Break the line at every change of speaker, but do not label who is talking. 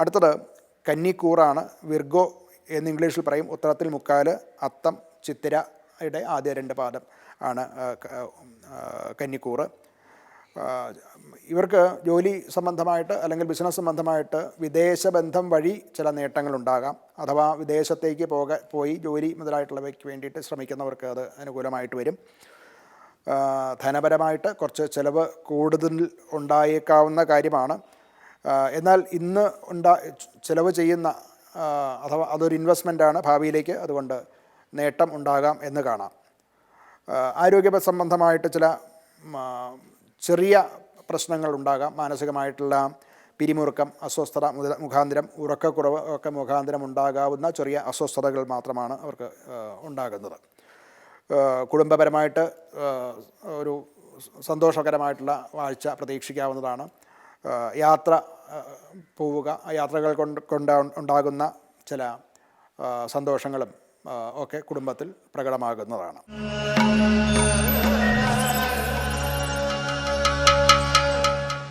അടുത്തത് കന്നിക്കൂറാണ് വിർഗോ എന്ന് ഇംഗ്ലീഷിൽ പറയും. ഉത്തരത്തിൽ മുക്കാൽ അത്തം ചിത്തിരയുടെ ആദ്യ രണ്ട് പാദം ആണ് കന്നിക്കൂറ്. ഇവർക്ക് ജോലി സംബന്ധമായിട്ട് അല്ലെങ്കിൽ ബിസിനസ് സംബന്ധമായിട്ട് വിദേശ ബന്ധം വഴി ചില നേട്ടങ്ങളുണ്ടാകാം അഥവാ വിദേശത്തേക്ക് പോക പോയി ജോലി മുതലായിട്ടുള്ളവയ്ക്ക് വേണ്ടിയിട്ട് ശ്രമിക്കുന്നവർക്ക് അത് അനുകൂലമായിട്ട് വരും. ധനപരമായിട്ട് കുറച്ച് ചിലവ് കൂടുതൽ ഉണ്ടായേക്കാവുന്ന കാര്യമാണ്. എന്നാൽ ഇന്ന് ഉണ്ടാ ചിലവ് ചെയ്യുന്ന അഥവാ അതൊരു ഇൻവെസ്റ്റ്മെന്റാണ് ഭാവിയിലേക്ക് അതുകൊണ്ട് നേട്ടം ഉണ്ടാകാം എന്ന് കാണാം. ആരോഗ്യ സംബന്ധമായിട്ട് ചില ചെറിയ പ്രശ്നങ്ങൾ ഉണ്ടാകാം. മാനസികമായിട്ടുള്ള പിരിമുറുക്കം അസ്വസ്ഥത മുഖാന്തരം ഉറക്കക്കുറവ് ഒക്കെ മുഖാന്തരം ഉണ്ടാകാവുന്ന ചെറിയ അസ്വസ്ഥതകൾ മാത്രമാണ് അവർക്ക് ഉണ്ടാകുന്നത്. കുടുംബപരമായിട്ട് ഒരു സന്തോഷകരമായിട്ടുള്ള വാഴ്ച പ്രതീക്ഷിക്കാവുന്നതാണ്. യാത്ര പോവുക യാത്രകൾ കൊണ്ട് കൊണ്ട് ഉണ്ടാകുന്ന ചില സന്തോഷങ്ങളും ഒക്കെ കുടുംബത്തിൽ പ്രകടമാകുന്നതാണ്.